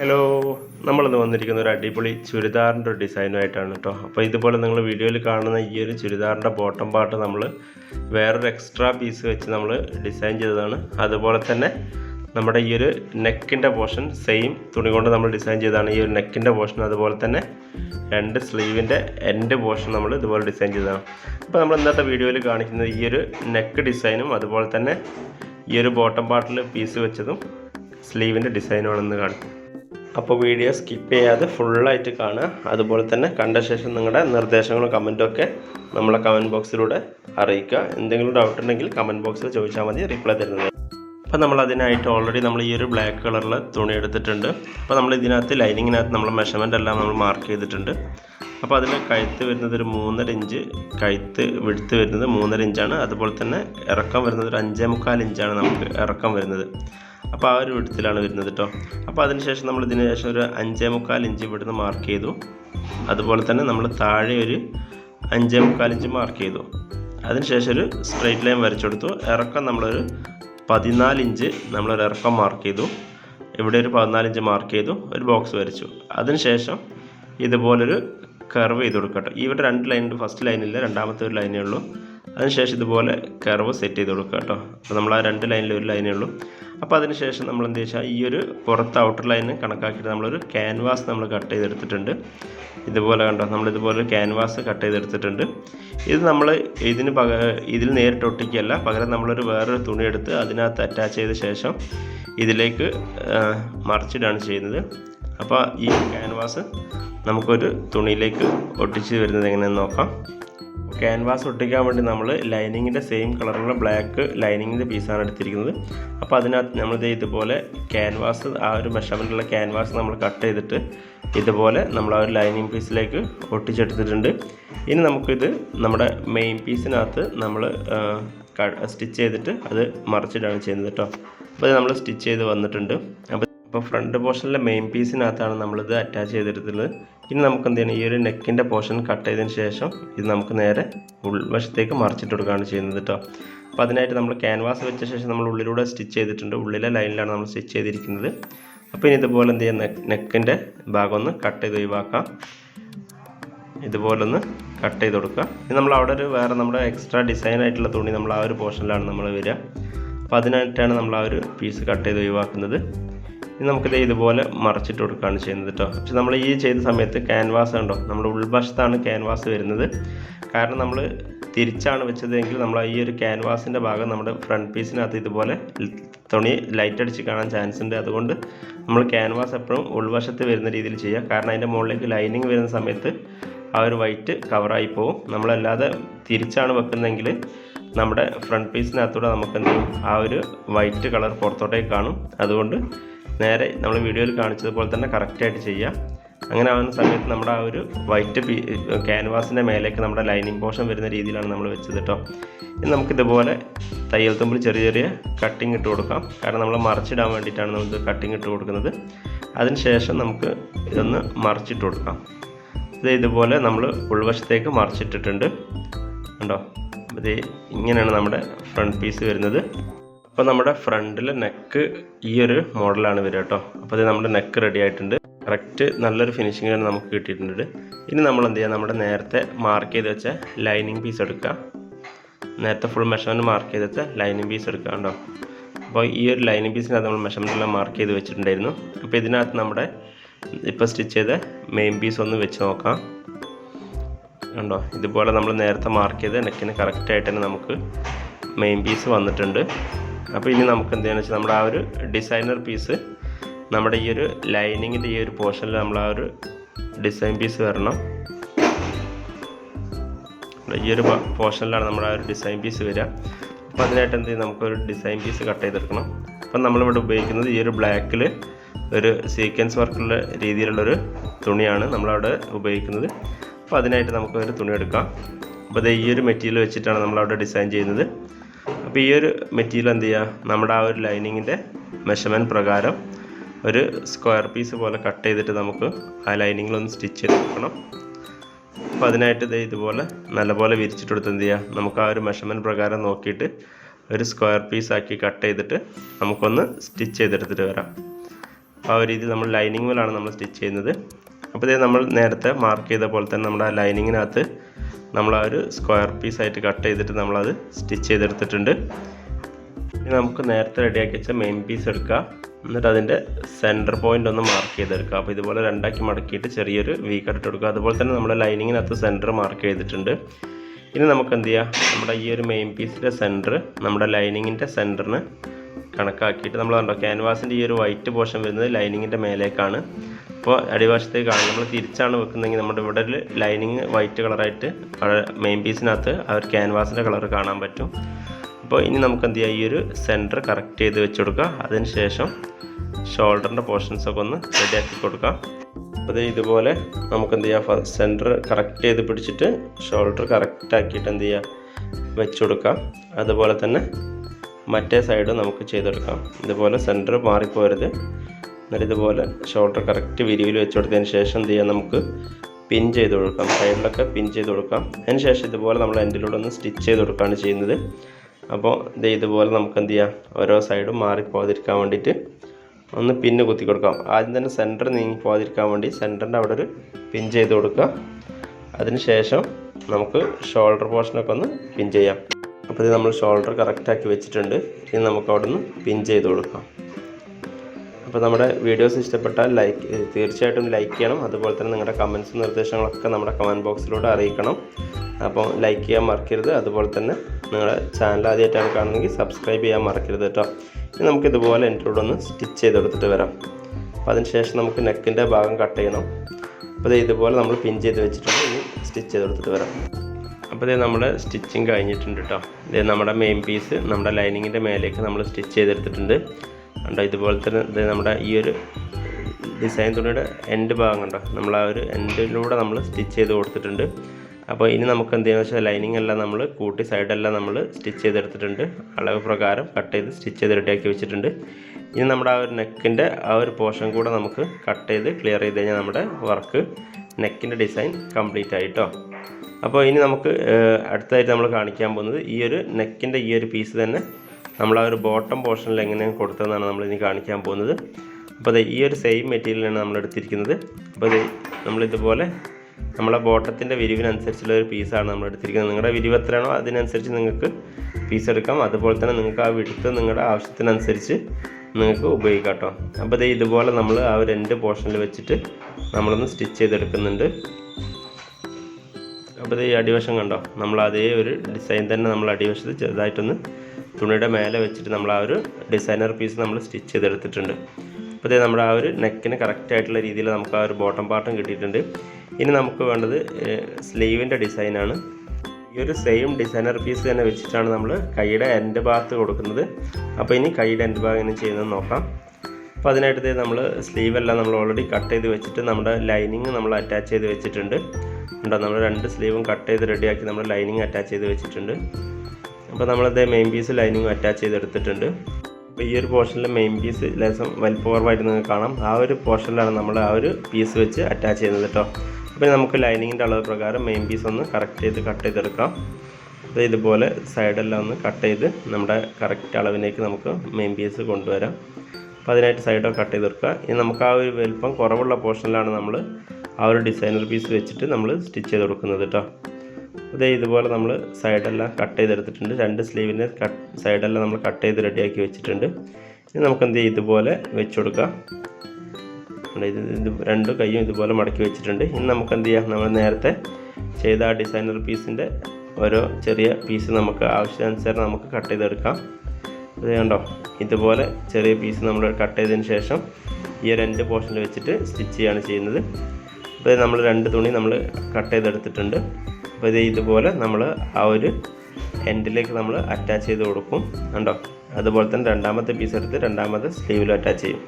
Hello നമ്മളിന്ന് വന്നിരിക്കുന്ന ഒരു അടിപൊളി ചുരിദാറിന്റെ ഒരു ഡിസൈനുമായിട്ടാണ് കേട്ടോ. അപ്പോൾ ഇതുപോലെ നിങ്ങൾ വീഡിയോയിൽ കാണുന്ന ഈ ഒരു ചുരിദാറിന്റെ ബോട്ടം പാർട്ട് നമ്മൾ വേറൊരു എക്സ്ട്രാ പീസ് വെച്ച് നമ്മൾ ഡിസൈൻ ചെയ്തതാണ്. അതുപോലെ തന്നെ നമ്മുടെ ഈ ഒരു നെക്കിന്റെ പോർഷൻ സെയിം തുണി കൊണ്ട് നമ്മൾ ഡിസൈൻ ചെയ്തതാണ്. ഈ ഒരു നെക്കിന്റെ പോർഷൻ അതുപോലെ തന്നെ രണ്ട് സ്ലീവിന്റെ എൻഡ് പോർഷൻ നമ്മൾ ഇതുപോലെ ഡിസൈൻ ചെയ്തതാണ്. അപ്പോൾ നമ്മൾ ഇന്നത്തെ വീഡിയോയിൽ കാണിക്കുന്നത് ഈ ഒരു നെക്ക് ഡിസൈനും അതുപോലെ തന്നെ ഈ ഒരു ബോട്ടം പാർട്ടിൽ പീസ് വെച്ചതും സ്ലീവിന്റെ ഡിസൈനുമാണെന്ന് കാണിക്കും അപ്പോൾ വീഡിയോ സ്കിപ്പ് ചെയ്യാതെ ഫുള്ളായിട്ട് കാണുക. അതുപോലെ തന്നെ കണ്ട ശേഷം നിങ്ങളുടെ നിർദ്ദേശങ്ങളും കമന്റും ഒക്കെ നമ്മളെ കമന്റ് ബോക്സിലൂടെ അറിയിക്കുക. എന്തെങ്കിലും ഡൗട്ട് ഉണ്ടെങ്കിൽ കമന്റ് ബോക്സിൽ ചോദിച്ചാൽ മതി റിപ്ലൈ തരുന്നത്. അപ്പോൾ നമ്മൾ അതിനായിട്ട് ഓൾറെഡി നമ്മൾ ഈ ഒരു ബ്ലാക്ക് കളറിൽ തുണി എടുത്തിട്ടുണ്ട്. അപ്പോൾ നമ്മൾ ഇതിനകത്ത് ലൈനിങ്ങിനകത്ത് നമ്മൾ മെഷർമെന്റ് എല്ലാം നമ്മൾ മാർക്ക് ചെയ്തിട്ടുണ്ട്. അപ്പോൾ അതിൽ കഴുത്ത് വരുന്നത് ഒരു മൂന്നര ഇഞ്ച് കഴുത്ത് വിടുത്ത് വരുന്നത് മൂന്നര ഇഞ്ചാണ്. അതുപോലെ തന്നെ ഇറക്കം വരുന്നത് ഒരു അഞ്ചേ മുക്കാൽ ഇഞ്ചാണ് നമുക്ക് ഇറക്കം വരുന്നത്. അപ്പോൾ ആ ഒരു വിടത്തിലാണ് വരുന്നത് കേട്ടോ അപ്പോൾ അതിനുശേഷം നമ്മൾ ഇതിന് ശേഷം ഒരു അഞ്ചേ മുക്കാൽ ഇഞ്ച് ഇവിടുന്ന് മാർക്ക് ചെയ്തു. അതുപോലെ തന്നെ നമ്മൾ താഴെ ഒരു അഞ്ചേ മുക്കാൽ ഇഞ്ച് മാർക്ക് ചെയ്തു. അതിനുശേഷം ഒരു സ്ട്രെയിറ്റ് ലൈൻ വരച്ചെടുത്തു ഇറക്കം നമ്മളൊരു പതിനാല് ഇഞ്ച് നമ്മളൊരു ഇറക്കം മാർക്ക് ചെയ്തു. ഇവിടെ ഒരു പതിനാല് ഇഞ്ച് മാർക്ക് ചെയ്തു. ഒരു ബോക്സ് വരച്ചു. അതിനുശേഷം ഇതുപോലൊരു കർവ് ചെയ്ത് കൊടുക്കട്ടെ. ഇവിടെ രണ്ട് ലൈനുണ്ട് ഫസ്റ്റ് ലൈനില്ല രണ്ടാമത്തെ ഒരു ലൈനേ ഉള്ളൂ. അതിനുശേഷം ഇതുപോലെ കർവ് സെറ്റ് ചെയ്ത് കൊടുക്കുക കേട്ടോ. അപ്പോൾ നമ്മൾ ആ രണ്ട് ലൈനിൽ ഒരു ലൈനേ ഉള്ളൂ. അപ്പോൾ അതിനുശേഷം നമ്മൾ എന്ത് വെച്ചാൽ ഈ ഒരു പുറത്ത് ഔട്ടർ ലൈന് കണക്കാക്കിയിട്ട് നമ്മളൊരു ക്യാൻവാസ് നമ്മൾ കട്ട് ചെയ്തെടുത്തിട്ടുണ്ട്. ഇതുപോലെ കണ്ടോ നമ്മൾ ഇതുപോലെ ഒരു ക്യാൻവാസ് കട്ട് ചെയ്തെടുത്തിട്ടുണ്ട്. ഇത് നമ്മൾ ഇതിന് പക ഇതിൽ നേരിട്ട് ഒട്ടിക്കുകയല്ല പകരം നമ്മളൊരു വേറൊരു തുണി എടുത്ത് അതിനകത്ത് അറ്റാച്ച് ചെയ്ത ശേഷം ഇതിലേക്ക് മറിച്ചിടാണ് ചെയ്യുന്നത്. അപ്പോൾ ഈ ക്യാൻവാസ് നമുക്കൊരു തുണിയിലേക്ക് ഒട്ടിച്ച് വരുന്നത് എങ്ങനെയെന്ന് നോക്കാം. ക്യാൻവാസ് ഒട്ടിക്കാൻ വേണ്ടി നമ്മൾ ലൈനിങ്ങിന്റെ സെയിം കളറുള്ള ബ്ലാക്ക് ലൈനിങ്ങിന്റെ പീസാണ് എടുത്തിരിക്കുന്നത്. അപ്പോൾ അതിനകത്ത് നമ്മൾ ഇത് ഇതുപോലെ ക്യാൻവാസ് ആ ഒരു മെഷർമെന്റുള്ള ക്യാൻവാസ് നമ്മൾ കട്ട് ചെയ്തിട്ട് ഇതുപോലെ നമ്മൾ ആ ഒരു ലൈനിങ് പീസിലേക്ക് ഒട്ടിച്ചെടുത്തിട്ടുണ്ട്. ഇനി നമുക്കിത് നമ്മുടെ മെയിൻ പീസിനകത്ത് നമ്മൾ സ്റ്റിച്ച് ചെയ്തിട്ട് അത് മറിച്ചിട്ടാണ് ചെയ്യുന്നത് കേട്ടോ അപ്പോൾ നമ്മൾ സ്റ്റിച്ച് ചെയ്ത് വന്നിട്ടുണ്ട്. അപ്പോൾ അപ്പോൾ ഫ്രണ്ട് പോർഷനിലെ മെയിൻ പീസിനകത്താണ് നമ്മളിത് അറ്റാച്ച് ചെയ്തിരുന്നത്. ഇനി നമുക്ക് എന്ത് ചെയ്യണം ഈ ഒരു നെക്കിന്റെ പോർഷൻ കട്ട് ചെയ്തതിന് ശേഷം ഇത് നമുക്ക് നേരെ ഉൾവശത്തേക്ക് മറിച്ചിട്ട് കൊടുക്കുകയാണ് ചെയ്യുന്നത് കേട്ടോ അപ്പോൾ അതിനായിട്ട് നമ്മൾ ക്യാൻവാസ് വെച്ച ശേഷം നമ്മൾ ഉള്ളിലൂടെ സ്റ്റിച്ച് ചെയ്തിട്ടുണ്ട്. ഉള്ളിലെ ലൈനിലാണ് നമ്മൾ സ്റ്റിച്ച് ചെയ്തിരിക്കുന്നത്. അപ്പോൾ ഇനി ഇതുപോലെ എന്ത് ചെയ്യാം നെക്കിന്റെ ഭാഗം ഒന്ന് കട്ട് ചെയ്ത് ഒഴിവാക്കാം. ഇതുപോലെ ഒന്ന് കട്ട് ചെയ്ത് കൊടുക്കുക. ഇനി നമ്മൾ അവിടെ ഒരു വേറെ നമ്മുടെ എക്സ്ട്രാ ഡിസൈൻ ആയിട്ടുള്ള തുണി നമ്മൾ ആ ഒരു പോർഷനിലാണ് നമ്മൾ വരിക. അപ്പോൾ അതിനായിട്ടാണ് നമ്മൾ ആ ഒരു പീസ് കട്ട് ചെയ്ത് ഒഴിവാക്കുന്നത്. ഇനി നമുക്കിത് ഇതുപോലെ മറച്ചിട്ട് കൊടുക്കുകയാണ് ചെയ്യുന്നത് കേട്ടോ പക്ഷെ നമ്മൾ ഈ ചെയ്ത സമയത്ത് ക്യാൻവാസ് ഉണ്ടോ നമ്മുടെ ഉൾവശത്താണ് ക്യാൻവാസ് വരുന്നത്. കാരണം നമ്മൾ തിരിച്ചാണ് വെച്ചതെങ്കിൽ നമ്മൾ ഈ ഒരു ക്യാൻവാസിന്റെ ഭാഗം നമ്മുടെ ഫ്രണ്ട് പീസിനകത്ത് ഇതുപോലെ തുണി ലൈറ്റ് അടിച്ച് കാണാൻ ചാൻസ് ഉണ്ട്. അതുകൊണ്ട് നമ്മൾ ക്യാൻവാസ് എപ്പോഴും ഉൾവശത്ത് വരുന്ന രീതിയിൽ ചെയ്യുക. കാരണം അതിന്റെ മുകളിലേക്ക് ലൈനിങ് വരുന്ന സമയത്ത് ആ ഒരു വൈറ്റ് കവറായി പോവും. നമ്മളല്ലാതെ തിരിച്ചാണ് വെക്കുന്നതെങ്കിൽ നമ്മുടെ ഫ്രണ്ട് പീസിനകത്തൂടെ നമുക്ക് എന്ത് ആ ഒരു വൈറ്റ് കളർ പുറത്തോട്ടേക്ക് കാണും. അതുകൊണ്ട് നേരെ നമ്മൾ വീഡിയോയിൽ കാണിച്ചതുപോലെ തന്നെ കറക്റ്റായിട്ട് ചെയ്യാം. അങ്ങനെ ആവുന്ന സമയത്ത് നമ്മുടെ ആ ഒരു വൈറ്റ് പീ ക്യാൻവാസിന്റെ മേലേക്ക് നമ്മുടെ ലൈനിങ് പോർഷൻ വരുന്ന രീതിയിലാണ് നമ്മൾ വെച്ചത് കേട്ടോ ഇനി നമുക്കിതുപോലെ തയ്യൽ തുമ്പിൽ ചെറിയ ചെറിയ കട്ടിങ് ഇട്ട് കൊടുക്കാം. കാരണം നമ്മൾ മറിച്ചിടാൻ വേണ്ടിയിട്ടാണ് നമുക്ക് കട്ടിങ് ഇട്ട് കൊടുക്കുന്നത്. അതിനുശേഷം നമുക്ക് ഇതൊന്ന് മറിച്ചിട്ട് കൊടുക്കാം. ഇത് ഇതുപോലെ നമ്മൾ ഉൾവശത്തേക്ക് മറിച്ചിട്ടിട്ടുണ്ട്. കണ്ടോ? ഇത് ഇങ്ങനെയാണ് നമ്മുടെ ഫ്രണ്ട് പീസ് വരുന്നത്. അപ്പോൾ നമ്മുടെ ഫ്രണ്ടിൽ നെക്ക് ഈ ഒരു മോഡലാണ് വരിക കേട്ടോ അപ്പോൾ ഇത് നമ്മുടെ നെക്ക് റെഡി ആയിട്ടുണ്ട്. കറക്റ്റ് നല്ലൊരു ഫിനിഷിംഗ് തന്നെ നമുക്ക് കിട്ടിയിട്ടുണ്ട്. ഇനി നമ്മൾ എന്ത് ചെയ്യുക നമ്മുടെ നേരത്തെ മാർക്ക് ചെയ്ത് വെച്ച ലൈനിങ് പീസ് എടുക്കുക നേരത്തെ ഫുൾ മെഷർമെന്റ് മാർക്ക് ചെയ്ത് വെച്ച ലൈനിങ് പീസ് എടുക്കുക കേട്ടോ അപ്പോൾ ഈ ഒരു ലൈനിങ് പീസിനകത്ത് നമ്മൾ മെഷർമെന്റെല്ലാം മാർക്ക് ചെയ്ത് വെച്ചിട്ടുണ്ടായിരുന്നു. അപ്പോൾ ഇതിനകത്ത് നമ്മുടെ ഇപ്പോൾ സ്റ്റിച്ച് ചെയ്ത മെയിൻ പീസ് ഒന്ന് വെച്ച് നോക്കാം. കണ്ടോ? ഇതുപോലെ നമ്മൾ നേരത്തെ മാർക്ക് ചെയ്ത് നെക്കിന് കറക്റ്റായിട്ട് തന്നെ നമുക്ക് മെയിൻ പീസ് വന്നിട്ടുണ്ട്. അപ്പോൾ ഇനി നമുക്ക് എന്ത് ചെയ്യുന്നത് വെച്ചാൽ നമ്മുടെ ആ ഒരു ഡിസൈനർ പീസ് നമ്മുടെ ഈ ഒരു ലൈനിങ്ങിന്റെ ഈ ഒരു പോർഷനിൽ നമ്മൾ ആ ഒരു ഡിസൈൻ പീസ് വരണം. ഈ ഒരു പോർഷനിലാണ് നമ്മുടെ ആ ഒരു ഡിസൈൻ പീസ് വരിക. അപ്പോൾ അതിനായിട്ട് എന്ത് ചെയ്യും? നമുക്കൊരു ഡിസൈൻ പീസ് കട്ട് ചെയ്തെടുക്കണം. അപ്പം നമ്മളിവിടെ ഉപയോഗിക്കുന്നത് ഈ ഒരു ബ്ലാക്കിൽ ഒരു സീക്വൻസ് വർക്കുള്ള രീതിയിലുള്ളൊരു തുണിയാണ് നമ്മളവിടെ ഉപയോഗിക്കുന്നത്. അപ്പോൾ അതിനായിട്ട് നമുക്കൊരു തുണി എടുക്കാം. അപ്പോൾ അത് ഈ ഒരു മെറ്റീരിയൽ വെച്ചിട്ടാണ് നമ്മളവിടെ ഡിസൈൻ ചെയ്യുന്നത്. അപ്പോൾ ഈ ഒരു മെറ്റീരിയൽ എന്ത് ചെയ്യുക നമ്മുടെ ആ ഒരു ലൈനിങ്ങിന്റെ മെഷർമെന്റ് പ്രകാരം ഒരു സ്ക്വയർ പീസ് പോലെ കട്ട് ചെയ്തിട്ട് നമുക്ക് ആ ലൈനിങ്ങിലൊന്ന് സ്റ്റിച്ച് ചെയ്ത് കൊടുക്കണം അപ്പോൾ അതിനായിട്ട് ഇത് ഇതുപോലെ നല്ലപോലെ വിരിച്ചിട്ട് കൊടുത്ത് എന്ത് ചെയ്യുക നമുക്ക് ആ ഒരു മെഷർമെന്റ് പ്രകാരം നോക്കിയിട്ട് ഒരു സ്ക്വയർ പീസ് ആക്കി കട്ട് ചെയ്തിട്ട് നമുക്കൊന്ന് സ്റ്റിച്ച് ചെയ്തെടുത്തിട്ട് വരാം. അപ്പോൾ ആ ഒരു രീതി നമ്മൾ ലൈനിങ്ങിലാണ് നമ്മൾ സ്റ്റിച്ച് ചെയ്യുന്നത്. അപ്പോൾ ഇത് നമ്മൾ നേരത്തെ മാർക്ക് ചെയ്ത പോലെ തന്നെ നമ്മുടെ ആ ലൈനിങ്ങിനകത്ത് നമ്മൾ ആ ഒരു സ്ക്വയർ പീസായിട്ട് കട്ട് ചെയ്തിട്ട് നമ്മളത് സ്റ്റിച്ച് ചെയ്തെടുത്തിട്ടുണ്ട്. ഇനി നമുക്ക് നേരത്തെ റെഡിയാക്കി വെച്ച മെയിൻ പീസ് എടുക്കുക എന്നിട്ട് അതിന്റെ സെന്റർ പോയിന്റ് ഒന്ന് മാർക്ക് ചെയ്തെടുക്കുക അപ്പോൾ ഇതുപോലെ രണ്ടാക്കി മടക്കിയിട്ട് ചെറിയൊരു വി കട്ട് എടുക്കുക അതുപോലെ തന്നെ നമ്മുടെ ലൈനിങ്ങിനകത്ത് സെന്റർ മാർക്ക് ചെയ്തിട്ടുണ്ട്. ഇനി നമുക്ക് എന്ത് ചെയ്യാം? നമ്മുടെ ഈ ഒരു മെയിൻ പീസിന്റെ സെന്റർ നമ്മുടെ ലൈനിങ്ങിന്റെ സെന്ററിന് കണക്കാക്കിയിട്ട് നമ്മൾ കണ്ടോ ക്യാൻവാസിന്റെ ഈ ഒരു വൈറ്റ് പോർഷൻ വരുന്നത് ലൈനിങ്ങിന്റെ മേലേക്കാണ്. അപ്പോൾ അടിവശത്തേക്ക് കാണും നമ്മൾ തിരിച്ചാണ് വെക്കുന്നതെങ്കിൽ നമ്മുടെ ഇവിടെ ലൈനിങ് വൈറ്റ് കളറായിട്ട് മെയിൻ പീസിനകത്ത് ആ ഒരു ക്യാൻവാസിന്റെ കളർ കാണാൻ പറ്റും. അപ്പോൾ ഇനി നമുക്ക് എന്ത് ചെയ്യാം? ഈ ഒരു സെന്റർ കറക്റ്റ് ചെയ്ത് വെച്ച് കൊടുക്കുക അതിന് ശേഷം ഷോൾഡറിന്റെ പോർഷൻസൊക്കെ ഒന്ന് റെഡിയാക്കി കൊടുക്കാം. അപ്പോൾ ഇതുപോലെ നമുക്ക് എന്ത് ചെയ്യാം? സെന്റർ കറക്റ്റ് ചെയ്ത് പിടിച്ചിട്ട് ഷോൾഡർ കറക്റ്റ് ആക്കിയിട്ട് എന്ത് ചെയ്യുക വെച്ച് കൊടുക്കാം. അതുപോലെ തന്നെ മറ്റേ സൈഡ് നമുക്ക് ചെയ്തെടുക്കാം. ഇതുപോലെ സെന്റർ മാറിപ്പോരുത്. എന്നിട്ട് ഇതുപോലെ ഷോൾഡർ കറക്റ്റ് വിരിവിൽ വെച്ച് കൊടുത്തതിന് ശേഷം എന്ത് ചെയ്യാം നമുക്ക് പിൻ ചെയ്ത് കൊടുക്കാം. സൈഡിലൊക്കെ പിൻ ചെയ്ത് കൊടുക്കാം. അതിന് ശേഷം ഇതുപോലെ നമ്മൾ എൻഡിലൂടെ ഒന്ന് സ്റ്റിച്ച് ചെയ്ത് കൊടുക്കുകയാണ് ചെയ്യുന്നത്. അപ്പോൾ ഇത് ഇതുപോലെ നമുക്ക് എന്ത് ചെയ്യാം? ഓരോ സൈഡും മാറിപ്പോകാതിരിക്കാൻ വേണ്ടിയിട്ട് ഒന്ന് പിന്ന് കുത്തി കൊടുക്കാം. ആദ്യം തന്നെ സെന്റർ നീങ്ങി പോകാതിരിക്കാൻ വേണ്ടി സെന്ററിന്റെ അവിടെ ഒരു പിൻ ചെയ്ത് കൊടുക്കുക. അതിനുശേഷം നമുക്ക് ഷോൾഡർ പോർഷനൊക്കെ ഒന്ന് പിൻ ചെയ്യാം. അപ്പോൾ ഇത് നമ്മൾ ഷോൾഡർ കറക്റ്റാക്കി വെച്ചിട്ടുണ്ട്. ഇനി നമുക്ക് അവിടെ നിന്ന് പിൻ ചെയ്ത് കൊടുക്കാം. അപ്പോൾ നമ്മുടെ വീഡിയോസ് ഇഷ്ടപ്പെട്ടാൽ ലൈക്ക് തീർച്ചയായിട്ടും ലൈക്ക് ചെയ്യണം. അതുപോലെ തന്നെ നിങ്ങളുടെ കമൻസും നിർദ്ദേശങ്ങളൊക്കെ നമ്മുടെ കമന്റ് ബോക്സിലൂടെ അറിയിക്കണം. അപ്പോൾ ലൈക്ക് ചെയ്യാൻ മറക്കരുത്. അതുപോലെ തന്നെ നിങ്ങളുടെ ചാനൽ ആദ്യമായിട്ടാണ് കാണുന്നതെങ്കിൽ സബ്സ്ക്രൈബ് ചെയ്യാൻ മറക്കരുത് കേട്ടോ. ഇനി നമുക്ക് ഇതുപോലെ എന്റെ ഒന്ന് സ്റ്റിച്ച് ചെയ്തെടുത്തിട്ട് വരാം. അപ്പോൾ അതിന് ശേഷം നമുക്ക് നെക്കിന്റെ ഭാഗം കട്ട് ചെയ്യണം. അപ്പോൾ ഇത് ഇതുപോലെ നമ്മൾ പിൻ ചെയ്ത് വെച്ചിട്ടുണ്ട്. ഇനി സ്റ്റിച്ച് ചെയ്തെടുത്തിട്ട് വരാം. അപ്പോൾ ഇത് നമ്മുടെ സ്റ്റിച്ചിങ് കഴിഞ്ഞിട്ടുണ്ട് കേട്ടോ. ഇത് നമ്മുടെ മെയിൻ പീസ് നമ്മുടെ ലൈനിങ്ങിന്റെ മേലേക്ക് നമ്മൾ സ്റ്റിച്ച് ചെയ്തെടുത്തിട്ടുണ്ട് കണ്ടോ? ഇതുപോലെ തന്നെ ഇത് നമ്മുടെ ഈ ഒരു ഡിസൈൻ തുണിയുടെ എൻഡ് ഭാഗം കണ്ടോ? നമ്മൾ ആ ഒരു എൻഡിലൂടെ നമ്മൾ സ്റ്റിച്ച് ചെയ്ത് കൊടുത്തിട്ടുണ്ട്. അപ്പോൾ ഇനി നമുക്ക് എന്ത് വെച്ചാൽ ലൈനിങ് എല്ലാം നമ്മൾ കൂട്ടി സൈഡെല്ലാം നമ്മൾ സ്റ്റിച്ച് ചെയ്തെടുത്തിട്ടുണ്ട്. അളവ് പ്രകാരം കട്ട് ചെയ്ത് സ്റ്റിച്ച് ചെയ്ത് റെഡിയാക്കി വെച്ചിട്ടുണ്ട്. ഇനി നമ്മുടെ ആ ഒരു നെക്കിന്റെ ആ ഒരു പോർഷൻ കൂടെ നമുക്ക് കട്ട് ചെയ്ത് ക്ലിയർ ചെയ്ത് കഴിഞ്ഞാൽ നമ്മുടെ വർക്ക് നെക്കിന്റെ ഡിസൈൻ കംപ്ലീറ്റ് ആയിട്ടോ. അപ്പോൾ ഇനി നമുക്ക് അടുത്തതായിട്ട് നമ്മൾ കാണിക്കാൻ പോകുന്നത് ഈ ഒരു നെക്കിന്റെ ഈ ഒരു പീസ് തന്നെ നമ്മൾ ആ ഒരു ബോട്ടം പോർഷനിൽ എങ്ങനെയാണ് കൊടുത്തതെന്നാണ് നമ്മൾ ഇനി കാണിക്കാൻ പോകുന്നത്. അപ്പോൾ അത് ഈ ഒരു സെയിം മെറ്റീരിയലാണ് നമ്മൾ എടുത്തിരിക്കുന്നത്. അപ്പോൾ അത് നമ്മളിതുപോലെ നമ്മളെ ബോട്ടത്തിന്റെ വിരിവിനനുസരിച്ചുള്ള ഒരു പീസാണ് നമ്മൾ എടുത്തിരിക്കുന്നത്. നിങ്ങളുടെ വിരിവ് എത്രയാണോ അതിനനുസരിച്ച് നിങ്ങൾക്ക് പീസ് എടുക്കാം. അതുപോലെ തന്നെ നിങ്ങൾക്ക് ആ വിടുത്ത് നിങ്ങളുടെ ആവശ്യത്തിനനുസരിച്ച് നിങ്ങൾക്ക് ഉപയോഗിക്കാം കേട്ടോ. അപ്പോൾ ദേ ഇതുപോലെ നമ്മൾ ആ ഒരു രണ്ട് പോർഷനിൽ വെച്ചിട്ട് നമ്മളൊന്ന് സ്റ്റിച്ച് ചെയ്തെടുക്കുന്നുണ്ട്. അപ്പോൾ ഇത് ഈ അടിവശം കണ്ടോ? നമ്മൾ അതേ ഒരു ഡിസൈൻ തന്നെ നമ്മൾ അടിവശത്ത് ചെറുതായിട്ടൊന്ന് തുണിയുടെ മേലെ വെച്ചിട്ട് നമ്മൾ ആ ഒരു ഡിസൈനർ പീസ് നമ്മൾ സ്റ്റിച്ച് ചെയ്തെടുത്തിട്ടുണ്ട്. അപ്പോൾ ഇതേ നമ്മുടെ ആ ഒരു നെക്കിന് കറക്റ്റ് ആയിട്ടുള്ള രീതിയിൽ നമുക്ക് ആ ഒരു ബോട്ടം പാർട്ടും കിട്ടിയിട്ടുണ്ട്. ഇനി നമുക്ക് വേണ്ടത് സ്ലീവിന്റെ ഡിസൈനാണ് ഈ ഒരു സെയിം ഡിസൈനർ പീസ് തന്നെ വെച്ചിട്ടാണ് നമ്മൾ കൈയുടെ എൻഡ് ഭാഗത്ത് കൊടുക്കുന്നത്. അപ്പോൾ ഇനി കൈയുടെ എൻഡ് ഭാഗം ഇനി ചെയ്യുന്നത് നോക്കാം. അപ്പോൾ അതിനായിട്ട് നമ്മൾ സ്ലീവ് എല്ലാം നമ്മൾ ഓൾറെഡി കട്ട് ചെയ്ത് വെച്ചിട്ട് നമ്മുടെ ലൈനിങ് നമ്മൾ അറ്റാച്ച് ചെയ്ത് വെച്ചിട്ടുണ്ട്. ഉണ്ടോ നമ്മൾ രണ്ട് സ്ലീവും കട്ട് ചെയ്ത് റെഡിയാക്കി നമ്മൾ ലൈനിങ് അറ്റാച്ച് ചെയ്ത് വെച്ചിട്ടുണ്ട്. അപ്പോൾ നമ്മളത് മെയിൻ പീസ് ലൈനിങ് അറ്റാച്ച് ചെയ്തെടുത്തിട്ടുണ്ട്. അപ്പോൾ ഈ ഒരു പോർഷനിൽ മെയിൻ പീസ് ലേസം വലിപ്പൂർവമായിട്ട് നിങ്ങൾക്ക് കാണാം. ആ ഒരു പോർഷനിലാണ് നമ്മൾ ആ ഒരു പീസ് വെച്ച് അറ്റാച്ച് ചെയ്യുന്നത് കേട്ടോ അപ്പോൾ നമുക്ക് ലൈനിങ്ങിന്റെ അളവ് പ്രകാരം മെയിൻ പീസ് ഒന്ന് കറക്റ്റ് ചെയ്ത് കട്ട് ചെയ്തെടുക്കാം. അപ്പോൾ ഇതുപോലെ സൈഡെല്ലാം ഒന്ന് കട്ട് ചെയ്ത് നമ്മുടെ കറക്റ്റ് അളവിലേക്ക് നമുക്ക് മെയിൻ പീസ് കൊണ്ടുവരാം. അപ്പോൾ അതിനായിട്ട് സൈഡൊക്കെ കട്ട് ചെയ്തെടുക്കുക. ഇനി നമുക്ക് ആ ഒരു വലിപ്പം കുറവുള്ള പോർഷനിലാണ് നമ്മൾ ആ ഒരു ഡിസൈനർ പീസ് വെച്ചിട്ട് നമ്മൾ സ്റ്റിച്ച് ചെയ്ത് കൊടുക്കുന്നത് കേട്ടോ അതേ ഇതുപോലെ നമ്മൾ സൈഡെല്ലാം കട്ട് ചെയ്തെടുത്തിട്ടുണ്ട്. രണ്ട് സ്ലീവിന്റെ കട്ട് സൈഡെല്ലാം നമ്മൾ കട്ട് ചെയ്ത് റെഡിയാക്കി വെച്ചിട്ടുണ്ട്. ഇനി നമുക്ക് എന്ത് ചെയ്യും? ഇതുപോലെ വെച്ച് കൊടുക്കാം. ഇത് ഇത് രണ്ട് കൈയും ഇതുപോലെ മടക്കി വെച്ചിട്ടുണ്ട്. ഇനി നമുക്ക് എന്ത് ചെയ്യാം? നമ്മൾ നേരത്തെ ചെയ്ത ആ ഡിസൈനർ പീസിന്റെ ഓരോ ചെറിയ പീസ് നമുക്ക് ആവശ്യാനുസരണം നമുക്ക് കട്ട് ചെയ്തെടുക്കാം. ഇത് കണ്ടോ? ഇതുപോലെ ചെറിയ പീസ് നമ്മൾ കട്ട് ചെയ്തതിന് ശേഷം ഈ രണ്ട് പോർഷനിൽ വെച്ചിട്ട് സ്റ്റിച്ച് ചെയ്യാണ് ചെയ്യുന്നത്. അപ്പോൾ നമ്മൾ രണ്ട് തുണി നമ്മൾ കട്ട് ചെയ്തെടുത്തിട്ടുണ്ട്. അപ്പോൾ ഇത് ഇതുപോലെ നമ്മൾ ആ ഒരു എൻഡിലേക്ക് നമ്മൾ അറ്റാച്ച് ചെയ്ത് കൊടുക്കും. കണ്ടോ? അതുപോലെ തന്നെ രണ്ടാമത്തെ പീസ് എടുത്ത് രണ്ടാമത്തെ സ്ലീവിലും അറ്റാച്ച് ചെയ്യും.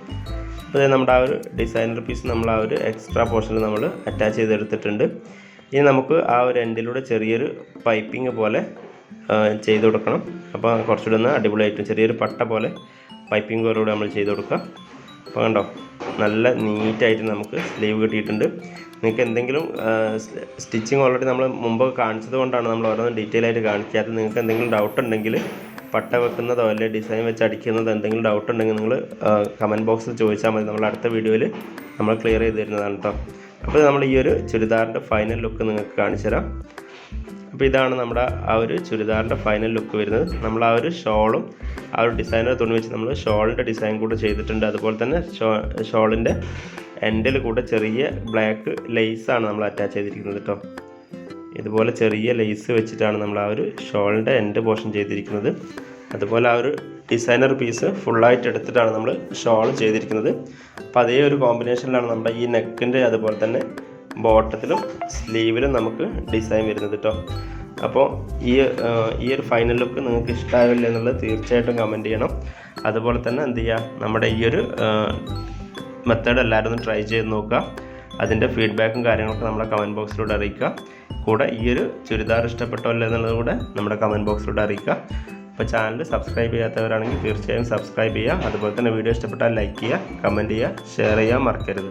അപ്പോൾ നമ്മുടെ ആ ഒരു ഡിസൈനർ പീസ് നമ്മൾ ആ ഒരു എക്സ്ട്രാ പോർഷനിൽ നമ്മൾ അറ്റാച്ച് ചെയ്തെടുത്തിട്ടുണ്ട്. ഇനി നമുക്ക് ആ ഒരു എൻഡിലൂടെ ചെറിയൊരു പൈപ്പിംഗ് പോലെ ചെയ്ത് കൊടുക്കണം. അപ്പോൾ കുറച്ചുകൂടെ ഒന്ന് അടിപൊളിയായിട്ട് ചെറിയൊരു പട്ട പോലെ പൈപ്പിംഗ് പോലൂടെ നമ്മൾ ചെയ്ത് കൊടുക്കുക. അപ്പോൾ കണ്ടോ? നല്ല നീറ്റായിട്ട് നമുക്ക് സ്ലീവ് കിട്ടിയിട്ടുണ്ട്. നിങ്ങൾക്ക് എന്തെങ്കിലും സ്റ്റിച്ചിങ് ഓൾറെഡി നമ്മൾ മുമ്പ് കാണിച്ചത് കൊണ്ടാണ് നമ്മൾ ഓരോന്നും ഡീറ്റെയിൽ ആയിട്ട് കാണിക്കാത്തത്. നിങ്ങൾക്ക് എന്തെങ്കിലും ഡൗട്ട് ഉണ്ടെങ്കിൽ പട്ട വെക്കുന്നതോ അല്ലെങ്കിൽ ഡിസൈൻ വെച്ച് അടിക്കുന്നതോ എന്തെങ്കിലും ഡൗട്ട് ഉണ്ടെങ്കിൽ നിങ്ങൾ കമന്റ് ബോക്സിൽ ചോദിച്ചാൽ മതി. നമ്മൾ അടുത്ത വീഡിയോയിൽ നമ്മൾ ക്ലിയർ ചെയ്ത് തരുന്നതാണ് കേട്ടോ അപ്പോൾ നമ്മൾ ഈ ഒരു ചുരിദാറിന്റെ ഫൈനൽ ലുക്ക് നിങ്ങൾക്ക് കാണിച്ചു തരാം അപ്പോൾ ഇതാണ് നമ്മുടെ ആ ഒരു ചുരിദാറിന്റെ ഫൈനൽ ലുക്ക് വരുന്നത്. നമ്മൾ ആ ഒരു ഷോളും ആ ഒരു ഡിസൈനർ തുണി വെച്ച് നമ്മൾ ഷോളിന്റെ ഡിസൈൻ കൂടെ ചെയ്തിട്ടുണ്ട്. അതുപോലെ തന്നെ ഷോ ഷോളിന്റെ എൻഡിൽ കൂടെ ചെറിയ ബ്ലാക്ക് ലേസാണ് നമ്മൾ അറ്റാച്ച് ചെയ്തിരിക്കുന്നത് കേട്ടോ ഇതുപോലെ ചെറിയ ലേസ് വെച്ചിട്ടാണ് നമ്മൾ ആ ഒരു ഷോളിന്റെ എൻഡ് പോർഷൻ ചെയ്തിരിക്കുന്നത്. അതുപോലെ ആ ഒരു ഡിസൈനർ പീസ് ഫുള്ളായിട്ട് എടുത്തിട്ടാണ് നമ്മൾ ഷോൾ ചെയ്തിരിക്കുന്നത്. അപ്പോൾ അതേ ഒരു കോമ്പിനേഷനിലാണ് നമ്മുടെ ഈ നെക്കിന്റെ അതുപോലെ തന്നെ ബോട്ടത്തിലും സ്ലീവിലും നമുക്ക് ഡിസൈൻ വരുന്നത് കേട്ടോ അപ്പോൾ ഈ ഈ ഒരു ഫൈനൽ ലുക്ക് നിങ്ങൾക്ക് ഇഷ്ടമാവില്ല എന്നുള്ളത് തീർച്ചയായിട്ടും കമന്റ് ചെയ്യണം. അതുപോലെ തന്നെ എന്ത് ചെയ്യുക നമ്മുടെ ഈ ഒരു മെത്തേഡ് എല്ലാവരും ഒന്ന് ട്രൈ ചെയ്ത് നോക്കുക. അതിന്റെ ഫീഡ്ബാക്കും കാര്യങ്ങളൊക്കെ നമ്മുടെ കമന്റ് ബോക്സിലൂടെ അറിയിക്കുക. കൂടെ ഈ ഒരു ചുരിദാർ ഇഷ്ടപ്പെട്ടോ എന്നുള്ളത് കൂടെ നമ്മുടെ കമന്റ് ബോക്സിലൂടെ അറിയിക്കുക. അപ്പോൾ ചാനൽ സബ്സ്ക്രൈബ് ചെയ്യാത്തവരാണെങ്കിൽ തീർച്ചയായും സബ്സ്ക്രൈബ് ചെയ്യുക. അതുപോലെ തന്നെ വീഡിയോ ഇഷ്ടപ്പെട്ടാൽ ലൈക്ക് ചെയ്യുക കമന്റ് ചെയ്യുക ഷെയർ ചെയ്യാൻ മറക്കരുത്.